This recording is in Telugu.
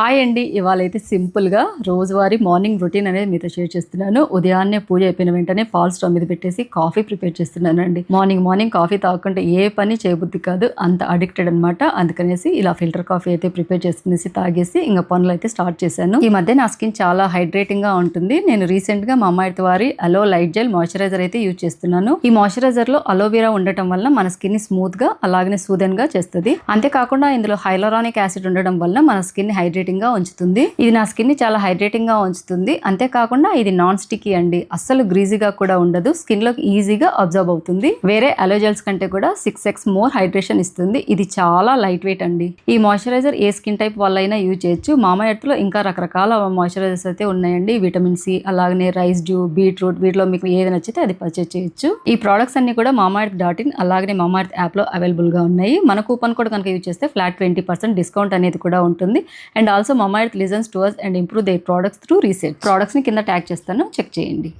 హాయ్ అండి. ఇవాళ అయితే సింపుల్గా రోజువారీ మార్నింగ్ రొటీన్ అనేది మీతో షేర్ చేస్తున్నాను. ఉదయాన్నే పూజ అయిపోయిన వెంటనే పాల్ స్టవ్ మీద పెట్టేసి కాఫీ ప్రిపేర్ చేస్తున్నానండి. మార్నింగ్ మార్నింగ్ కాఫీ తాగకుండా ఏ పని చేయబుద్ధి కాదు అంత అడిక్టెడ్ అనమాట అందుకనేసి ఇలా ఫిల్టర్ కాఫీ అయితే ప్రిపేర్ చేసుకునేసి తాగేసి ఇంకా పనులు అయితే స్టార్ట్ చేశాను. ఈ మధ్య నా స్కిన్ చాలా హైడ్రేటింగ్గా ఉంటుంది. నేను రీసెంట్గా మా అమ్మాయి వారి అలో లైట్ జెల్ మాయిశ్చరైజర్ అయితే యూజ్ చేస్తున్నాను. ఈ మాయిశ్చరైజర్లో అలోవెరా ఉండటం వల్ల మన స్కిన్ స్మూత్గా అలాగనే సూదన్గా చేస్తుంది. అంతేకాకుండా ఇందులో హైలరానిక్ యాసిడ్ ఉండడం వల్ల మన స్కిన్ హైడ్రేట్ గా ఉంచుతుంది. ఇది నా స్కిన్ని చాలా హైడ్రేటింగ్గా ఉంచుతుంది. అంతేకాకుండా ఇది నాన్ స్టిక్కీ అండి. అస్సలు గ్రీజీగా కూడా ఉండదు. స్కిన్లో ఈజీగా అబ్జర్వ్ అవుతుంది. వేరే అలోజెల్స్ కంటే కూడా సిక్స్ ఎక్స్ మోర్ హైడ్రేషన్ ఇస్తుంది. ఇది చాలా లైట్ వెయిట్ అండి. ఈ మాయిశ్చరైజర్ ఏ స్కిన్ టైప్ వాళ్ళైనా యూజ్ చేయొచ్చు. మామా ఎర్త్లో ఇంకా రకరకాల మాయిశ్చరైజర్స్ అయితే ఉన్నాయండి. విటమిన్ సి అలాగనే రైస్ డ్యూ బీట్రూట్ వీటిలో మీకు ఏది నచ్చితే అది పర్చేజ్ చేయొచ్చు. ఈ ప్రోడక్ట్స్ అన్ని కూడా మామాయర్త్ డాట్ ఇన్ అలాగనే మామాఎర్త్ యాప్లో అవైలబుల్గా ఉన్నాయి. మన కూపన్ కూడా కనుక యూజ్ చేస్తే ఫ్లాట్ ట్వంటీ పర్సెంట్ డిస్కౌంట్ అనేది కూడా ఉంటుంది. And also Mamaearth listens to us and improve the products through reset ప్రోడక్ట్స్ని కింద ట్యాగ్ చేస్తాను. చెక్ చేయండి.